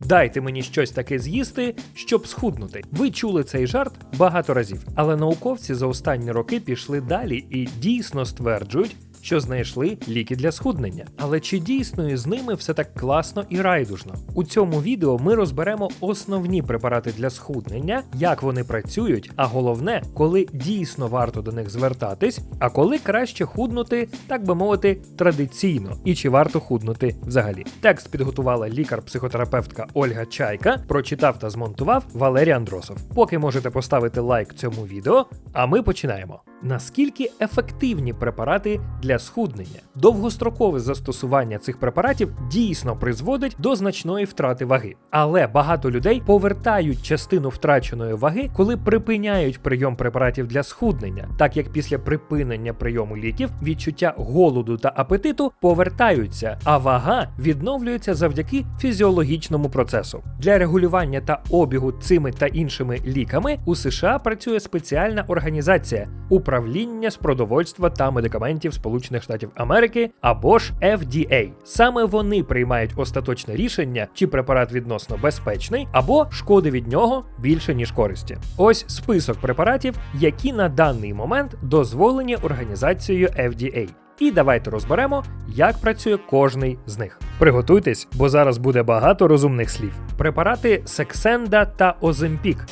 Дайте мені щось таке з'їсти, щоб схуднути. Ви чули цей жарт багато разів, але науковці за останні роки пішли далі і дійсно стверджують. Що знайшли ліки для схуднення. Але чи дійсно із ними все так класно і райдужно? У цьому відео ми розберемо основні препарати для схуднення, як вони працюють, а головне, коли дійсно варто до них звертатись, а коли краще худнути, так би мовити, традиційно, і чи варто худнути взагалі. Текст підготувала лікар-психотерапевтка Ольга Чайка, прочитав та змонтував Валерій Андросов. Поки можете поставити лайк цьому відео, а ми починаємо. Наскільки ефективні препарати для схуднення? Довгострокове застосування цих препаратів дійсно призводить до значної втрати ваги, але багато людей повертають частину втраченої ваги, коли припиняють прийом препаратів для схуднення, так як після припинення прийому ліків відчуття голоду та апетиту повертаються, а вага відновлюється завдяки фізіологічному процесу. Для регулювання та обігу цими та іншими ліками у США працює спеціальна організація управління з продовольства та медикаментів Сполучених Штатів Америки або ж FDA. Саме вони приймають остаточне рішення, чи препарат відносно безпечний, або шкоди від нього більше ніж користі. Ось список препаратів, які на даний момент дозволені організацією FDA. І давайте розберемо, як працює кожний з них. Приготуйтесь, бо зараз буде багато розумних слів. Препарати Сексенда та Оземпік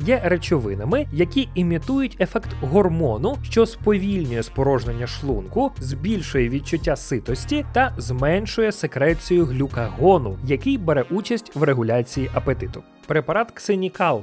є речовинами, які імітують ефект гормону, що сповільнює спорожнення шлунку, збільшує відчуття ситості та зменшує секрецію глюкагону, який бере участь в регуляції апетиту. Препарат Ксенікал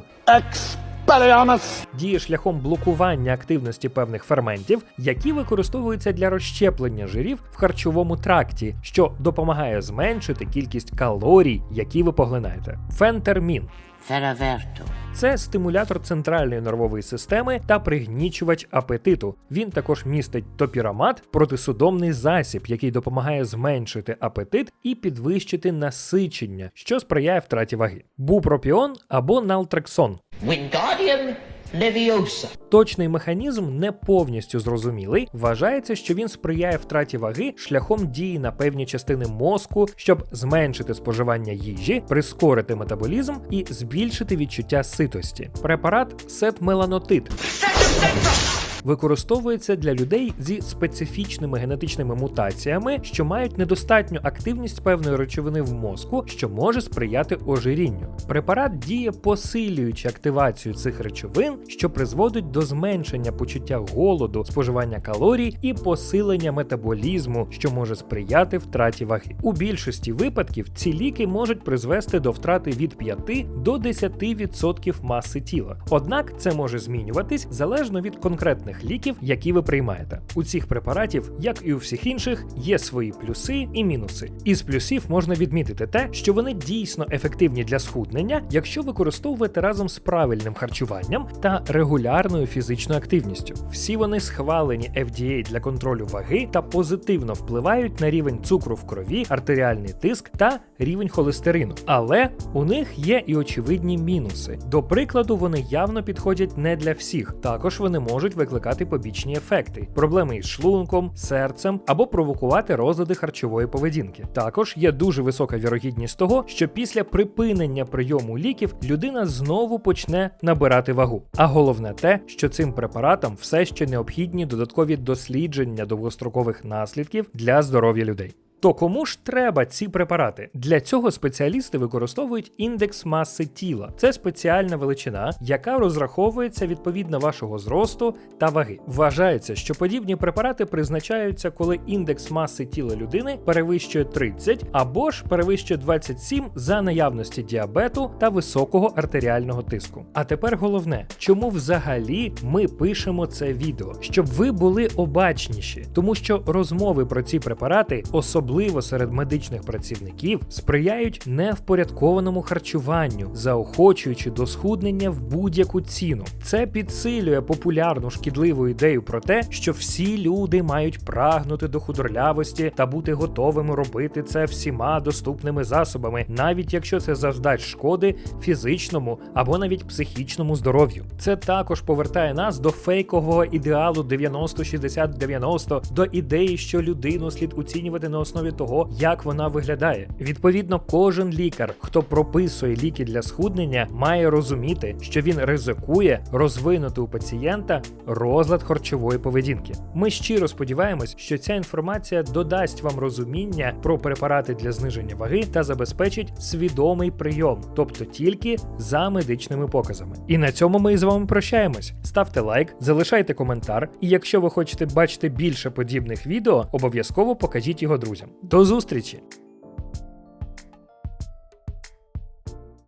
Expelliarmus! діє шляхом блокування активності певних ферментів, які використовуються для розщеплення жирів в харчовому тракті, що допомагає зменшити кількість калорій, які ви поглинаєте. Фентермін Фераверто. це стимулятор центральної нервової системи та пригнічувач апетиту. Він також містить топірамат, протисудомний засіб, який допомагає зменшити апетит і підвищити насичення, що сприяє втраті ваги. Бупропіон або налтрексон. Wingardium Leviosa. Точний механізм не повністю зрозумілий. Вважається, що він сприяє втраті ваги шляхом дії на певні частини мозку, щоб зменшити споживання їжі, прискорити метаболізм і збільшити відчуття ситості. Препарат сетмеланотид використовується для людей зі специфічними генетичними мутаціями, що мають недостатню активність певної речовини в мозку, що може сприяти ожирінню. Препарат діє посилюючи активацію цих речовин, що призводить до зменшення почуття голоду, споживання калорій і посилення метаболізму, що може сприяти втраті ваги. У більшості випадків ці ліки можуть призвести до втрати від 5 до 10% маси тіла. Однак це може змінюватись залежно від конкретних ліків, які ви приймаєте. У цих препаратів, як і у всіх інших, є свої плюси і мінуси. Із плюсів можна відмітити те, що вони дійсно ефективні для схуднення, якщо використовувати разом з правильним харчуванням та регулярною фізичною активністю. Всі вони схвалені FDA для контролю ваги та позитивно впливають на рівень цукру в крові, артеріальний тиск та рівень холестерину. Але у них є і очевидні мінуси. До прикладу, вони явно підходять не для всіх. Також вони можуть викликати побічні ефекти, проблеми із шлунком, серцем або провокувати розлади харчової поведінки. Також є дуже висока вірогідність того, що після припинення прийому ліків людина знову почне набирати вагу. А головне те, що цим препаратам все ще необхідні додаткові дослідження довгострокових наслідків для здоров'я людей. То кому ж треба ці препарати? Для цього спеціалісти використовують індекс маси тіла. Це спеціальна величина, яка розраховується відповідно вашого зросту та ваги. Вважається, що подібні препарати призначаються, коли індекс маси тіла людини перевищує 30 або ж перевищує 27 за наявності діабету та високого артеріального тиску. А тепер головне, чому взагалі ми пишемо це відео, щоб ви були обачніші, тому що розмови про ці препарати, особливо серед медичних працівників, сприяють невпорядкованому харчуванню, заохочуючи до схуднення в будь-яку ціну. Це підсилює популярну шкідливу ідею про те, що всі люди мають прагнути до худорлявості та бути готовими робити це всіма доступними засобами, навіть якщо це завдасть шкоди фізичному або навіть психічному здоров'ю. Це також повертає нас до фейкового ідеалу 90-60-90, до ідеї, що людину слід оцінювати на основі основі того, як вона виглядає. Відповідно, кожен лікар, хто прописує ліки для схуднення, має розуміти, що він ризикує розвинути у пацієнта розлад харчової поведінки. Ми щиро сподіваємось, що ця інформація додасть вам розуміння про препарати для зниження ваги та забезпечить свідомий прийом, тобто тільки за медичними показами. І на цьому ми з вами прощаємось. Ставте лайк, залишайте коментар, і якщо ви хочете бачити більше подібних відео, обов'язково покажіть його друзям. До зустрічі!